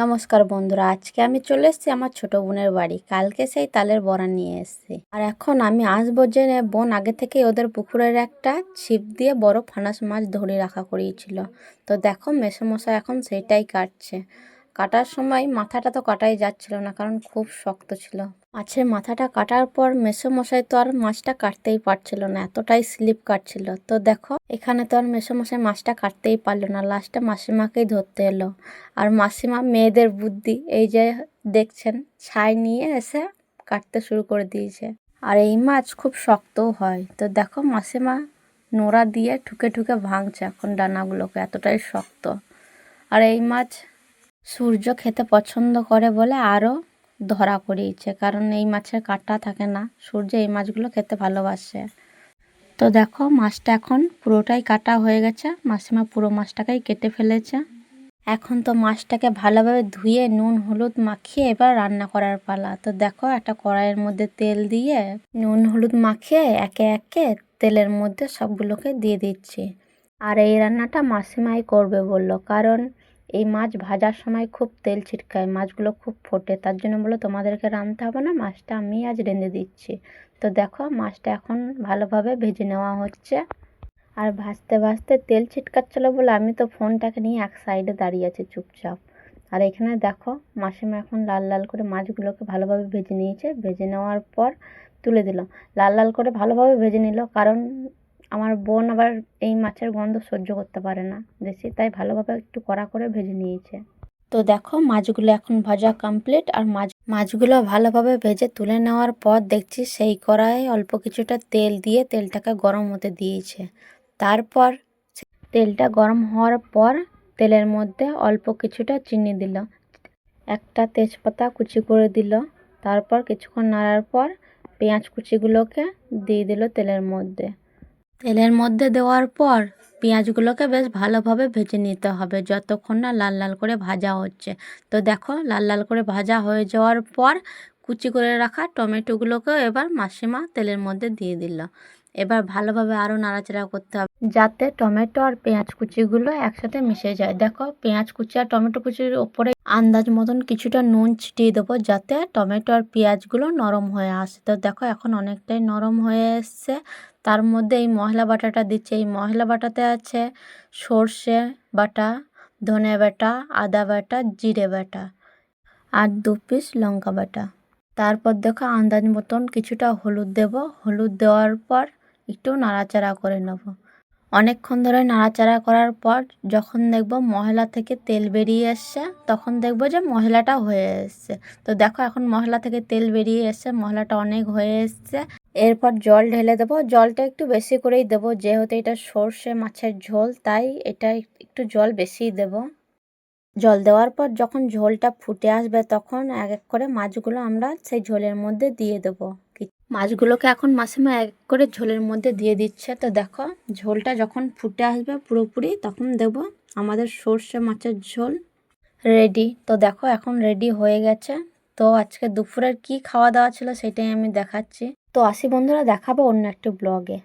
নমস্কার বন্ধুরা, আজকে আমি চলে এসেছি আমার ছোট বোনের বাড়ি। কালকে সেই তালের বড়া নিয়ে এসেছি। আর এখন আমি আসব যে বোন আগে থেকে ওদের পুকুরের একটা ছিপ দিয়ে বড় ফানাস মাছ ধরে রাখা করিয়েছিল তো দেখো মেশামশা এখন সেইটাই কাটছে। কাটার সময় মাথাটা তো কাটাই যাচ্ছিল না, কারণ খুব শক্ত ছিল। মাছের মাথাটা কাটার পর মেসোমশাই তো আর মাছটা কাটতেই পারছিল না, এতটাই স্লিপ কাটছিল। তো দেখো, এখানে তো আর মেসোমশাই মাছটা কাটতেই পারল না, লাস্টে মাসিমাকেই ধরতে এলো। আর মাসিমা মেয়েদের বুদ্ধি, এই যে দেখছেন, ছাই নিয়ে এসে কাটতে শুরু করে দিয়েছে। আর এই মাছ খুব শক্তও হয়। তো দেখো, মাসিমা নোড়া দিয়ে ঠুকে ঠুকে ভাঙছে এখন ডানাগুলোকে, এতটাই শক্ত। আর এই মাছ সূর্য খেতে পছন্দ করে বলে আরও ধরা করিয়েছে কারণ এই মাছের কাঁটা থাকে না। সূর্য এই মাছগুলো খেতে ভালোবাসে। তো দেখো, মাছটা এখন পুরোটাই কাটা হয়ে গেছে। মাসিমা পুরো মাছটাকেই কেটে ফেলেছে। এখন তো মাছটাকে ভালোভাবে ধুয়ে নুন, হলুদ মাখিয়ে এবার রান্না করার পালা। তো দেখো, একটা কড়াইয়ের মধ্যে তেল দিয়ে নুন, হলুদ মাখিয়ে একে একে তেলের মধ্যে সবগুলোকে দিয়ে দিচ্ছি। আর এই রান্নাটা মাসিমাই করবে বলল, কারণ এই মাছ ভাজার সময় খুব তেল ছিটকায়, মাছগুলো খুব ফোটে, তার জন্য বলল তোমাদেরকে রাঁধতে হবে না, মাছটা আমি আজ রেঁধে দিচ্ছি। তো দেখো মাছটা এখন ভালোভাবে ভেজে নেওয়া হচ্ছে। আর ভাজতে ভাজতে তেল ছিটকাচ্ছিলো বলে আমি তো ফোনটাকে নিয়ে এক সাইডে দাঁড়িয়ে আছি চুপচাপ। আর এখানে দেখো মাসিমা এখন লাল লাল করে মাছগুলোকে ভালোভাবে ভেজে নিয়েছে। ভেজে নেওয়ার পর তুলে দিল। লাল লাল করে ভালোভাবে ভেজে নিল, কারণ আমার বোন আবার এই মাছের গন্ধ সহ্য করতে পারে না। বেশি তাই ভালোভাবে একটু কড়া করে ভেজে নিয়েছে। তো দেখো, মাছগুলো এখন ভাজা কমপ্লিট আর মাছ, মাছগুলো ভালোভাবে ভেজে তুলে নেওয়ার পর দেখছি সেই কড়াইয়ে অল্প কিছুটা তেল দিয়ে তেলটাকে গরম হতে দিয়েছে। তারপর তেলটা গরম হওয়ার পর তেলের মধ্যে অল্প কিছুটা চিনি দিল। একটা তেজপাতা কুচি করে দিল। তারপর কিছুক্ষণ নাড়ার পর পেঁয়াজ কুচিগুলোকে দিয়ে দিল তেলের মধ্যে। তেলের মধ্যে দেওয়ার পর পেঁয়াজগুলোকে বেশ ভালোভাবে ভেজে নিতে হবে। যতক্ষণ না লাল লাল করে ভাজা হচ্ছে। তো দেখো, লাল লাল করে ভাজা হয়ে যাওয়ার পর কুচি করে রাখা টমেটোগুলোকেও এবার মাসিমা তেলের মধ্যে দিয়ে দিল। এবার ভালোভাবে আরও নাড়াচাড়া করতে হবে। যাতে টমেটো আর পেঁয়াজ কুচিগুলো একসাথে মিশে যায়। দেখো, পেঁয়াজ কুচি আর টমেটো কুচির ওপরে আন্দাজ মতন কিছুটা নুন ছিটিয়ে দেবো, যাতে টমেটো আর পেঁয়াজগুলো নরম হয়ে আসে। তো দেখো, এখন অনেকটাই নরম হয়ে এসছে। তার মধ্যে এই মশলা বাটাটা দিচ্ছে। এই মশলা বাটাতে আছে সর্ষে বাটা, ধনে বাটা, আদা বাটা, জিরে বাটা আর দু পিস লঙ্কা বাটা। তারপর দেখো, আন্দাজ মতন কিছুটা হলুদ দেব। হলুদ দেওয়ার পর একটু নাড়াচাড়া করে নেব। অনেকক্ষণ ধরে নাড়াচাড়া করার পর যখন দেখব মশলা থেকে তেল বেরিয়ে এসছে, তখন দেখব যে মশলাটা হয়ে এসছে। তো দেখো এখন মশলা থেকে তেল বেরিয়ে এসছে মশলাটা অনেক হয়ে এসছে। এরপর জল ঢেলে দেবো। জলটা একটু বেশি করেই দেবো, যেহেতু এটা সর্ষে মাছের ঝোল, তাই এটা একটু জল বেশিই দেবো। জল দেওয়ার পর যখন ঝোলটা ফুটে আসবে, তখন এক এক করে মাছগুলো আমরা সেই ঝোলের মধ্যে দিয়ে দেবো। মাছগুলোকে এখন মাসিমা এক এক করে ঝোলের মধ্যে দিয়ে দিচ্ছে। তো দেখো, ঝোলটা যখন ফুটে আসবে পুরোপুরি, তখন দেব আমাদের সর্ষে মাছের ঝোল রেডি। তো দেখো, এখন রেডি হয়ে গেছে। তো আজকে দুপুরের কি খাওয়া দাওয়া ছিল সেটাই আমি দেখাচ্ছি। তো আসি বন্ধুরা, দেখাবো অন্য একটি ব্লগে।